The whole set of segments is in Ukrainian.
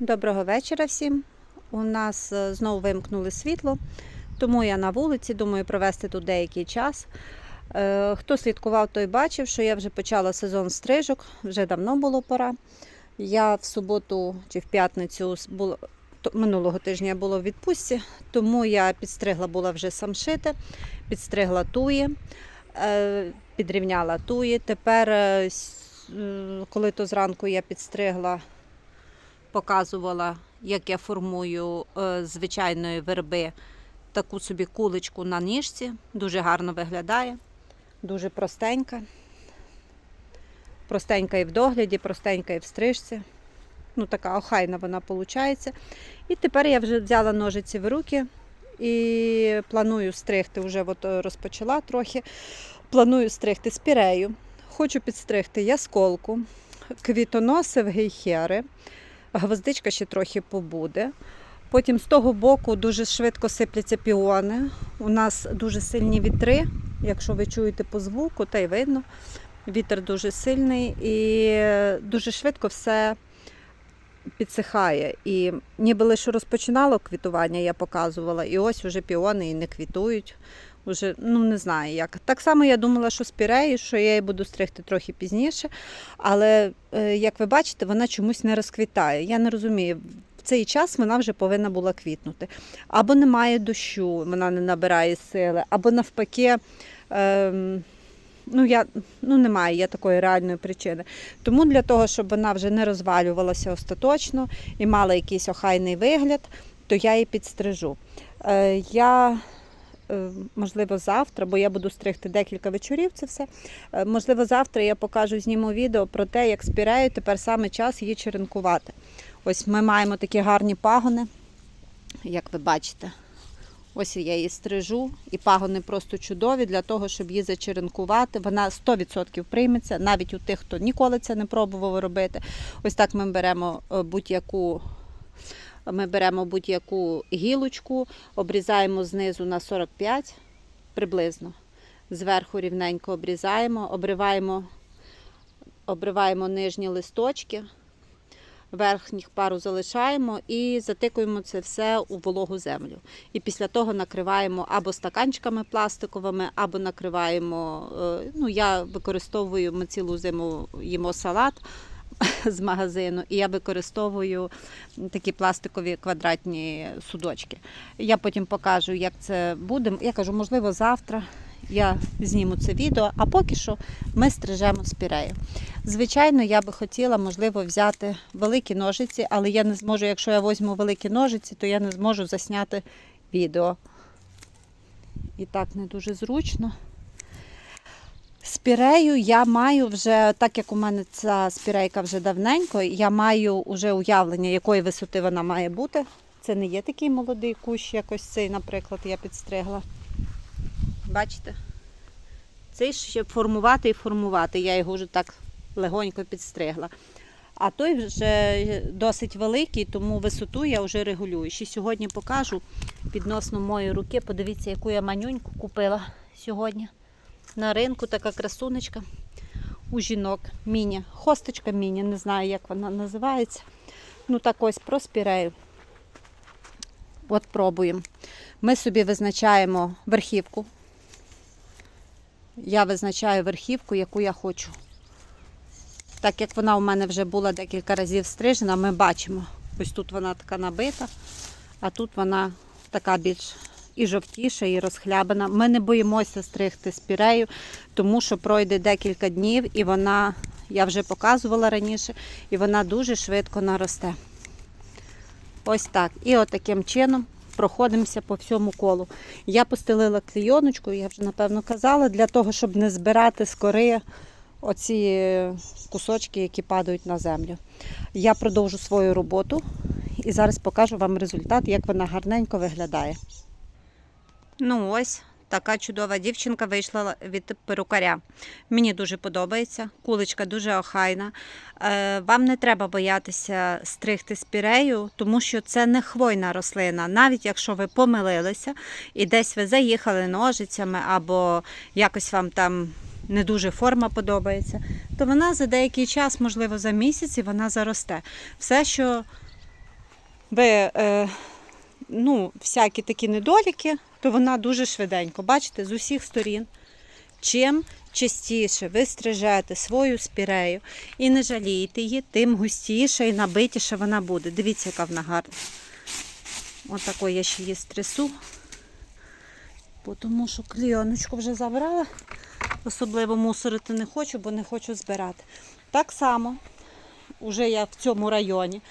Доброго вечора всім. У нас е, знову вимкнули світло, тому я на вулиці, думаю, провести тут деякий час. Е, Хто слідкував, той бачив, що я вже почала сезон стрижок, вже давно було пора. Я в суботу чи в п'ятницю минулого тижня я була в відпустці, тому я підстригла була вже самшити, підстригла туї, е, підрівняла туї. Тепер, коли то зранку я підстригла показувала, як я формую е, з звичайної верби таку собі куличку на ніжці. Дуже гарно виглядає, дуже простенька. Простенька і в догляді, простенька і в стрижці. Ну, така охайна вона виходить. І тепер я вже взяла ножиці в руки і планую стригти, вже от е, розпочала трохи. Планую стригти спірею. Хочу підстригти ясколку, квітоноси в гейхери. Гвоздичка ще трохи побуде. Потім з того боку дуже швидко сипляться піони. У нас дуже сильні вітри. Якщо ви чуєте по звуку, та й видно. Вітер дуже сильний і дуже швидко все підсихає. І ніби лише розпочинало квітування, я показувала, і ось вже піони і не квітують. Уже, ну не знаю як. Так само я думала, що спірею, що я її буду стригти трохи пізніше. Але е, як ви бачите, вона чомусь не розквітає. Я не розумію. В цей час вона вже повинна була квітнути. Або немає дощу, вона не набирає сили, або навпаки. Ем, Ну, я, ну, немає є такої реальної причини. Тому для того, щоб вона вже не розвалювалася остаточно і мала якийсь охайний вигляд, то я її підстрижу. Е, я, можливо, завтра, бо я буду стригти декілька вечорів це все. Е, можливо, завтра я покажу, зніму відео про те, як спірею тепер саме час її черенкувати. Ось ми маємо такі гарні пагони, як ви бачите. Ось я її стрижу, і пагони просто чудові для того, щоб її зачеренкувати. Вона 100% прийметься, навіть у тих, хто ніколи це не пробував робити. Ось так ми беремо е, будь-яку. Ми беремо будь-яку гілочку, обрізаємо знизу на 45 приблизно. Зверху рівненько обрізаємо, обриваємо, обриваємо нижні листочки, верхніх пару залишаємо і затикуємо це все у вологу землю. І після того накриваємо або стаканчиками пластиковими, або накриваємо. е, Ну, я використовую, ми цілу зиму їмо салат з магазину, і я використовую такі пластикові квадратні судочки. Я потім покажу, як це буде. Я кажу, можливо, завтра я зніму це відео, а поки що ми стрижемо спірею. Звичайно, я би хотіла, можливо, взяти великі ножиці, але я не зможу, якщо я візьму великі ножиці, то я не зможу засняти відео. І так не дуже зручно. Спірею я маю вже, так як у мене ця спірейка вже давненько, я маю вже уявлення, якої висоти вона має бути. Це не є такий молодий кущ, як ось цей, наприклад, я підстригла. Бачите? Цей ще формувати і формувати. Я його вже так легонько підстригла. А той вже досить великий, тому висоту я вже регулюю. Ще сьогодні покажу відносно моєї руки. Подивіться, яку я манюньку купила сьогодні. На ринку така красунечка у жінок. Міні. Хосточка міні, не знаю, як вона називається. Ну так ось проспірею. От пробуємо. Ми собі визначаємо верхівку. Я визначаю верхівку, яку я хочу. Так як вона у мене вже була декілька разів стрижена, ми бачимо. Ось тут вона така набита, а тут вона така більш і жовтіша, і розхлябана. Ми не боїмося стригти спірею, тому що пройде декілька днів і вона, я вже показувала раніше, і вона дуже швидко наросте. Ось так. І от таким чином проходимося по всьому колу. Я постелила клійоночку, я вже напевно казала, для того, щоб не збирати з кори оці кусочки, які падають на землю. Я продовжу свою роботу і зараз покажу вам результат, як вона гарненько виглядає. Ну ось. Така чудова дівчинка вийшла від перукаря. Мені дуже подобається. Куличка дуже охайна. Е, Вам не треба боятися стригти спірею, тому що це не хвойна рослина. Навіть якщо ви помилилися і десь ви заїхали ножицями, або якось вам там не дуже форма подобається, то вона за деякий час, можливо, за місяць, і вона заросте. Все, що ви е, ну, всякі такі недоліки, то вона дуже швиденько. Бачите, з усіх сторін. Чим частіше ви стрижете свою спірею і не жалієте її, тим густіше і набитіше вона буде. Дивіться, яка вона гарна. Отако я ще її стресу. Тому що клійоночку вже забрала. Особливо мусорити не хочу, бо не хочу збирати. Так само, вже я в цьому районі.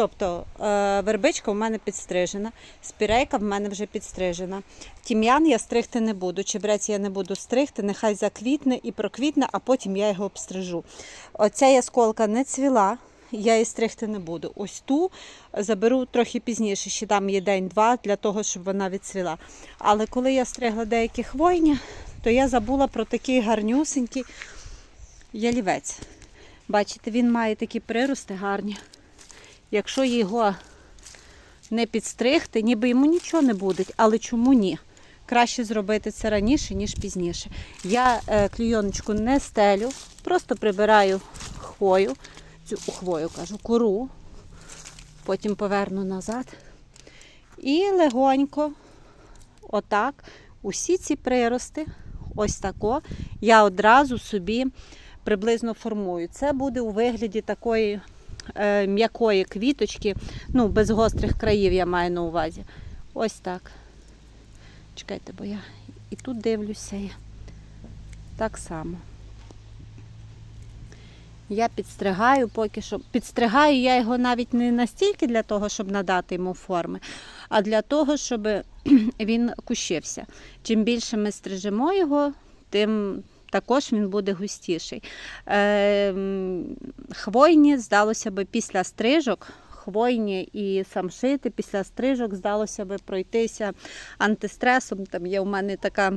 Тобто е, вербичка в мене підстрижена, спірейка в мене вже підстрижена. Тім'ян я стригти не буду. Чебрець я не буду стригти, нехай заквітне і проквітне, а потім я його обстрижу. Оця ясколка не цвіла, я її стригти не буду. Ось ту заберу трохи пізніше, ще дам їй день-два для того, щоб вона відцвіла. Але коли я стригла деякі хвойні, то я забула про такий гарнюсенький ялівець. Бачите, він має такі прирости гарні. Якщо його не підстригти, ніби йому нічого не буде, але чому ні? Краще зробити це раніше, ніж пізніше. Я е, клійоночку не стелю, просто прибираю хвою, цю хвою кажу, кору, потім поверну назад. І легонько, отак, усі ці прирости, ось тако, я одразу собі приблизно формую. Це буде у вигляді такої м'якої квіточки, ну, без гострих країв я маю на увазі. Ось так. Чекайте, бо я і тут дивлюся. Я. Так само. Я підстригаю поки що. Підстригаю я його навіть не настільки для того, щоб надати йому форми, а для того, щоб він кущився. Чим більше ми стрижемо його, тим також він буде густіший. Е, хвойні, здалося би, після стрижок, хвойні і самшити після стрижок, здалося би пройтися антистресом. Там є у мене така.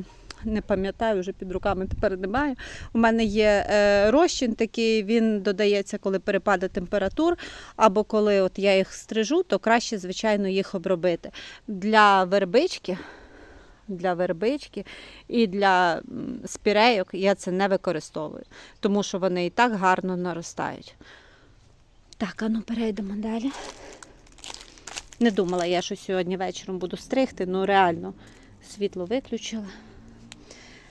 Не пам'ятаю, вже під руками тепер немає. У мене є е, розчин такий, він додається, коли перепаде температур, або коли от я їх стрижу, то краще, звичайно, їх обробити. Для вербички для вербички і для спірейок я це не використовую, тому що вони і так гарно наростають. Так, а ну перейдемо далі. Не думала я, що сьогодні вечором буду стригти, ну реально світло виключила.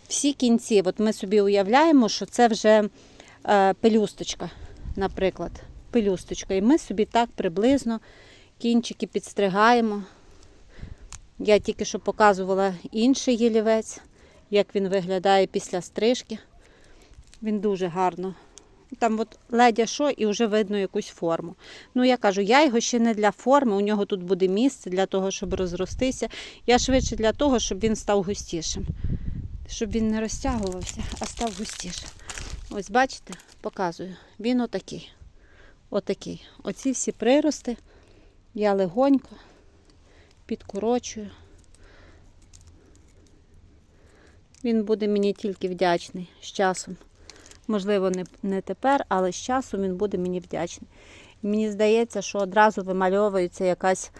Всі кінці, от ми собі уявляємо, що це вже е, пелюсточка, наприклад, пелюсточка. І ми собі так приблизно кінчики підстригаємо. Я тільки що показувала інший ялівець, як він виглядає після стрижки. Він дуже гарно. Там от ледя що і вже видно якусь форму. Ну, я кажу, я його ще не для форми, у нього тут буде місце для того, щоб розростися. Я швидше для того, щоб він став густішим. Щоб він не розтягувався, а став густішим. Ось, бачите, показую. Він отакий. Отакий. Оці всі прирости я легонько підкорочую. Він буде мені тільки вдячний з часом. Можливо, не, не тепер, але з часом він буде мені вдячний. І мені здається, що одразу вимальовується якась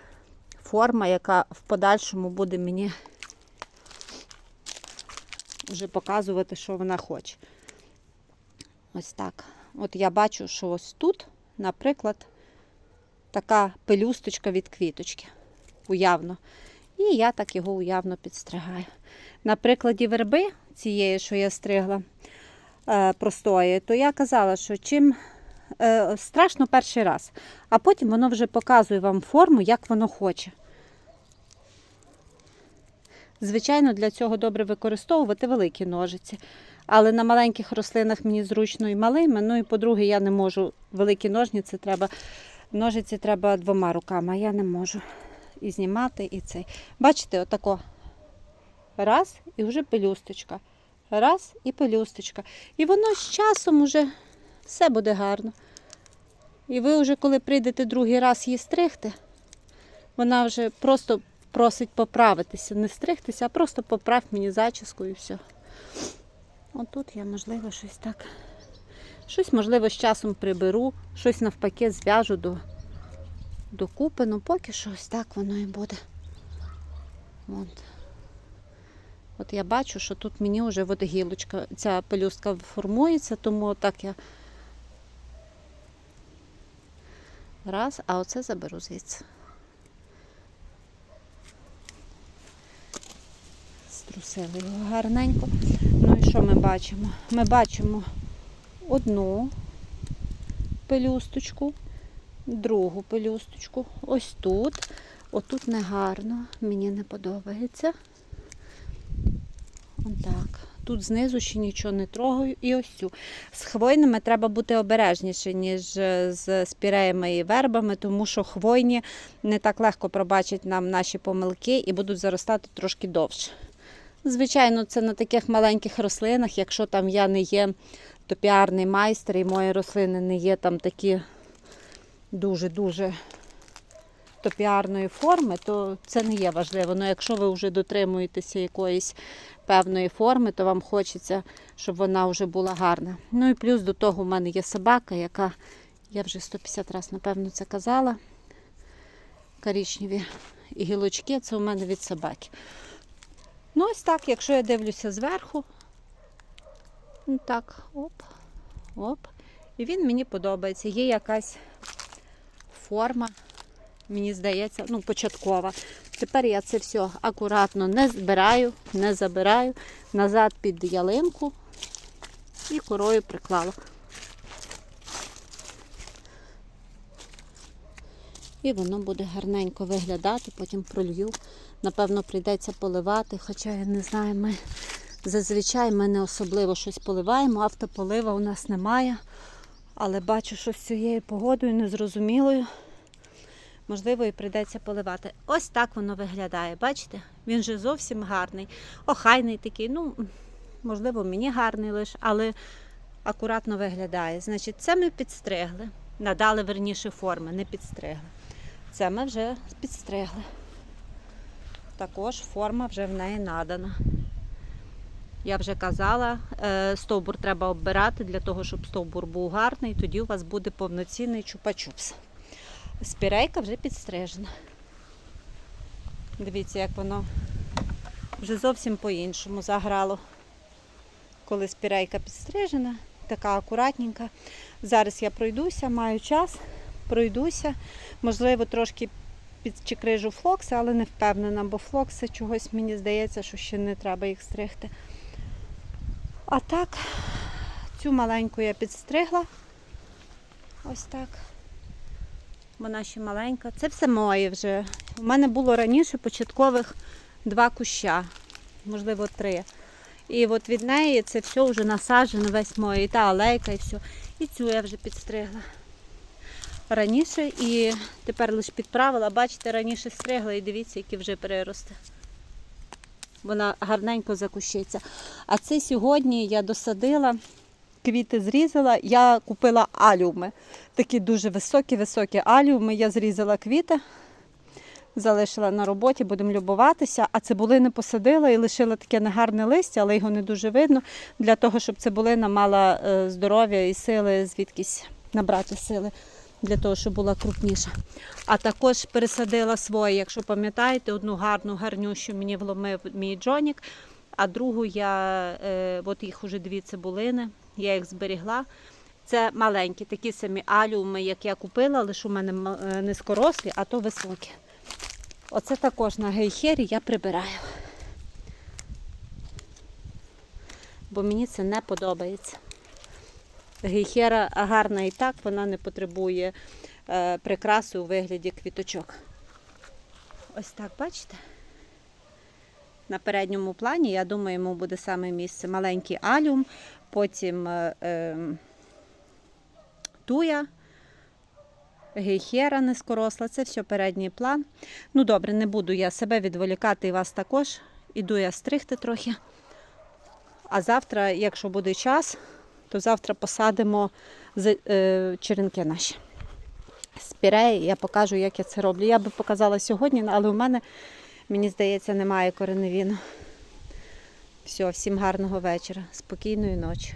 форма, яка в подальшому буде мені вже показувати, що вона хоче. Ось так. От я бачу, що ось тут, наприклад, така пелюсточка від квіточки. Уявно. І я так його уявно підстригаю. На прикладі верби цієї, що я стригла е, простої, то я казала, що чим е, страшно перший раз, а потім воно вже показує вам форму, як воно хоче. Звичайно, для цього добре використовувати великі ножиці. Але на маленьких рослинах мені зручно і малими. Ну і по-друге, я не можу. Великі ножниці треба, ножиці треба двома руками, а я не можу і знімати, і цей. Бачите, отако. Раз і вже пелюсточка. Раз і пелюсточка. І воно з часом уже все буде гарно. І ви вже, коли прийдете другий раз її стригти, вона вже просто просить поправитися. Не стригтися, а просто поправ мені зачіску і все. Отут я, можливо, щось так. Щось, можливо, з часом приберу, щось навпаки зв'яжу до, докупи, ну поки що ось так воно і буде. От. От я бачу, що тут мені вже водогілочка, ця пелюстка формується, тому так я раз, а оце заберу звідси. Струсили його гарненько. Ну і що ми бачимо? Ми бачимо одну пелюсточку, другу пелюсточку. Ось тут. Отут негарно, мені не подобається. Отак. Тут знизу ще нічого не трогаю. І ось цю. З хвойними треба бути обережніше, ніж е, з спіреями і вербами, тому що хвойні не так легко пробачать нам наші помилки і будуть заростати трошки довше. Звичайно, це на таких маленьких рослинах, якщо там я не є топіарний майстер і мої рослини не є там такі дуже-дуже топіарної форми, то це не є важливо. Ну, якщо ви вже дотримуєтеся якоїсь певної форми, то вам хочеться, щоб вона вже була гарна. Ну і плюс до того в мене є собака, яка, я вже 150 разів, напевно, це казала. Корічневі гілочки, це у мене від собаки. Ну, ось так, якщо я дивлюся зверху, ну так, оп, оп. І він мені подобається. Є якась форма, мені здається, ну, початкова. Тепер я це все акуратно не збираю, не забираю, назад під ялинку і корою приклала. І воно буде гарненько виглядати, потім пролью. Напевно, прийдеться поливати, хоча я не знаю, ми зазвичай ми не особливо щось поливаємо, автополива у нас немає. Але бачу, що з цією погодою незрозумілою. Можливо, і прийдеться поливати. Ось так воно виглядає. Бачите? Він же зовсім гарний, охайний такий. Ну, можливо, мені гарний лише, але акуратно виглядає. Значить, це ми підстригли. Надали верніше форми, не підстригли. Це ми вже підстригли. Також форма вже в неї надана. Я вже казала, е, стовбур треба оббирати для того, щоб стовбур був гарний, тоді у вас буде повноцінний чупа-чупс. Спірейка вже підстрижена. Дивіться, як воно вже зовсім по-іншому заграло. Коли спірейка підстрижена, така акуратненька. Зараз я пройдуся, маю час, пройдуся. Можливо, трошки підчекрижу флокси, але не впевнена, бо флокси чогось мені здається, що ще не треба їх стригти. А так, цю маленьку я підстригла. Ось так. Вона ще маленька. Це все моє вже. У мене було раніше початкових два куща, можливо, три. І от від неї це все вже насаджено, весь моє, і та алейка, і все. І цю я вже підстригла. Раніше і тепер лише підправила. Бачите, раніше стригла і дивіться, які вже перерости. Вона гарненько закущиться. А це сьогодні я досадила, квіти зрізала, я купила аліуми. Такі дуже високі-високі аліуми. Я зрізала квіти, залишила на роботі, будемо любуватися. А цибулини посадила і лишила таке негарне листя, але його не дуже видно, для того, щоб цибулина мала е, здоров'я і сили, звідкись набрати сили. Для того, щоб була крупніша. А також пересадила свої, якщо пам'ятаєте, одну гарну гарнющу мені вломив мій Джонік, а другу я, е, от їх уже дві цибулини, я їх зберігла. Це маленькі, такі самі аліуми, як я купила, лише у мене е, низькорослі, а то високі. Оце також на гейхері я прибираю. Бо мені це не подобається. Гейхера гарна і так, вона не потребує е, прикраси у вигляді квіточок. Ось так, бачите? На передньому плані, я думаю, йому буде саме місце. Маленький алюм, потім е, е, туя, гейхера низькоросла. Це все передній план. Ну добре, не буду я себе відволікати і вас також. Іду я стригти трохи. А завтра, якщо буде час, то завтра посадимо е, черенки наші. Спіреї, я покажу, як я це роблю. Я би показала сьогодні, але у мене, мені здається, немає кореневіну. Все, всім гарного вечора, спокійної ночі.